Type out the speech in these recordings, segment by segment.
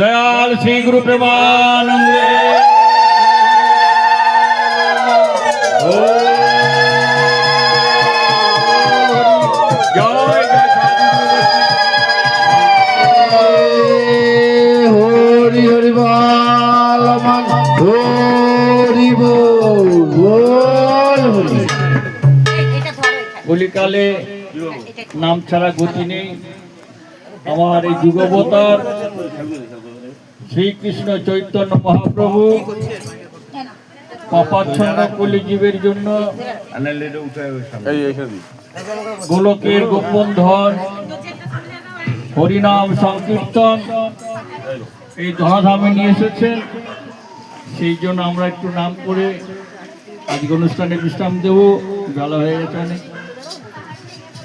দয়াল শ্রী গুরু প্রেমানন্দ। হরি হরি বল হরি বল হরি। কলিকালে নাম ছাড়া গতি নেই। আমার এই যুগবতার শ্রীকৃষ্ণ চৈতন্য মহাপ্রভু পাপাচ্ছন্ন জন্য গোলকের গোপন ধন, হরিনাম সংকীর্তন এই ধরাধামে নিয়ে এসেছেন সেই জন্য আমরা একটু নাম করে আজকে অনুষ্ঠানে বিশ্রাম দেব বেলা হয়ে গেছে অনেক।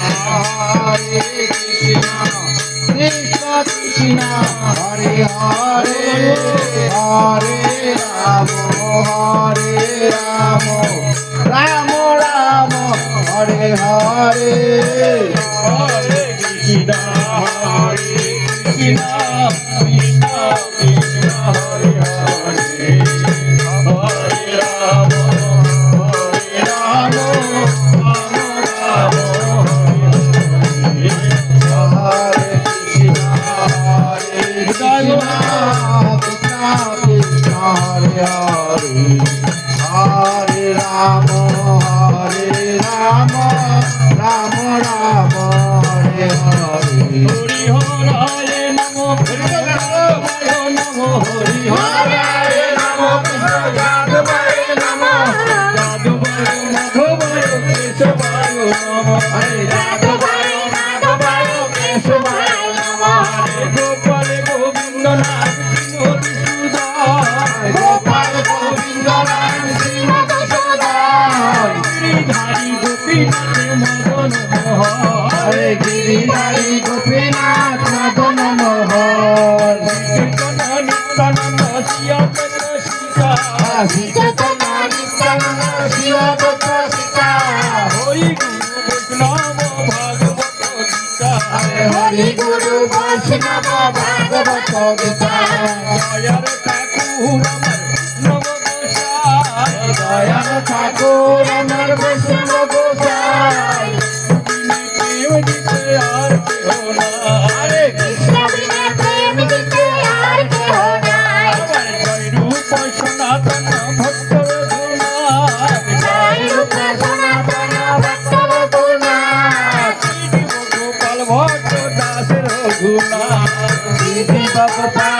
কৃষ্ণ হরায় নমো দয়াল ঠাকুর আমার বৈষ্ণব গোসাই কৃষ্ণ বিনে প্রেম দিতে আর কেহ নাই সনাতন ভক্ত জয় রূপ সনাতন ভক্ত রঘুনাথ গোপাল ভক্ত দাসের রঘুনাথ গোপাল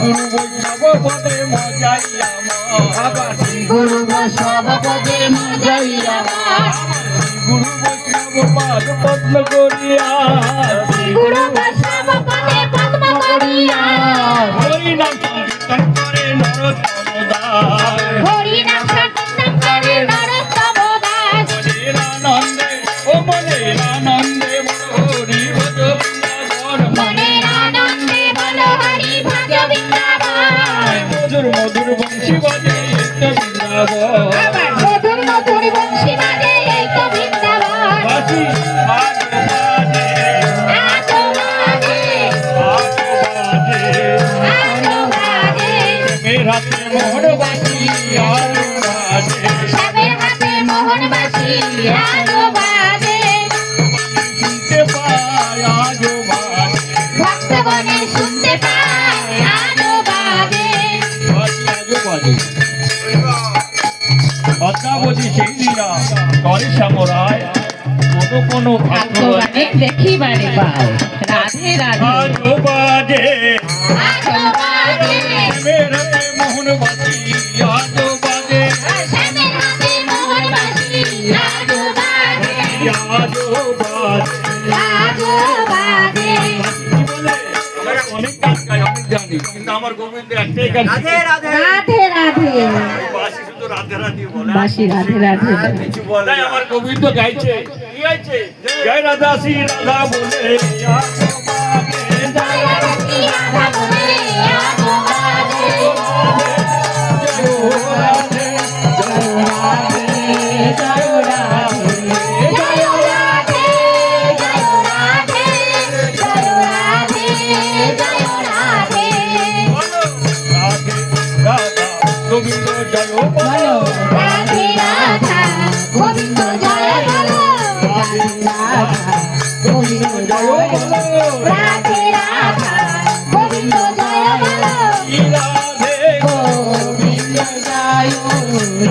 গুরু বৈষ্ণব পদে মজাইয়া বাবা গুরু বৈষ্ণব পদে মজাইয়া গুরু বৈষ্ণব পাদ পদ্ম করিয়া হাতে মোহন বাসি আলো বাজে সবে হাতে মোহন রাধে রাধে। বাজে বাজে मेरे আমার গোবিন্দ একটাই গান রাধে রাধে রাধে রাধে বাসি শুধু রাধে রাধে। বলে বাসি রাধে রাধে। কিছু বলে আমার গোবিন্দ গাইছে কি গাইছে জয় রাধা শ্রী রাধা। বলে জয় রাধা শ্রী রাধা বলে Hey!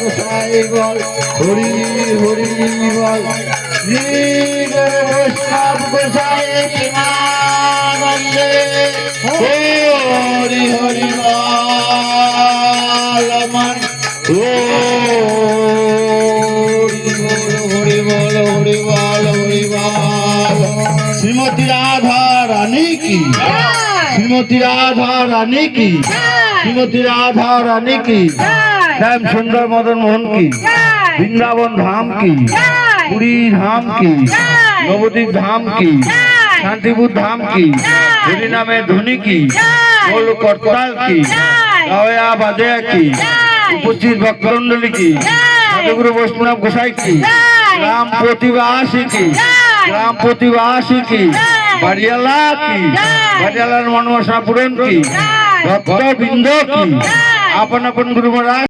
গোসাই বল হরি হরি বল। শ্রী বৈষ্ণব গোসাই প্রেমানন্দে হরি হরি বল শ্রীমতী রাধা রানী কি? শ্রীমতী রাধা রানী কি? শ্রীমতী রাধা রানী কি? শ্যাম সুন্দর মদন মোহন কি বৃন্দাবন ধাম কি পুরী ধাম কি নবদ্বীপ ধাম কি শান্তিপুর ধাম কি হরি নামে ধনী কি গোল করতাল কি গাওয়া বাজে কি উপস্থিত ভক্তমন্ডলী কি সাধুগুরু বৈষ্ণব গোসাই কি গ্রাম প্রতিবাসী কি গ্রাম প্রতিবাসী কি বাড়িয়ালা কি বাড়িয়ালার মনমশা পূরণ কি ভক্ত বৃন্দ কি আপন আপন গুরু মহারাজ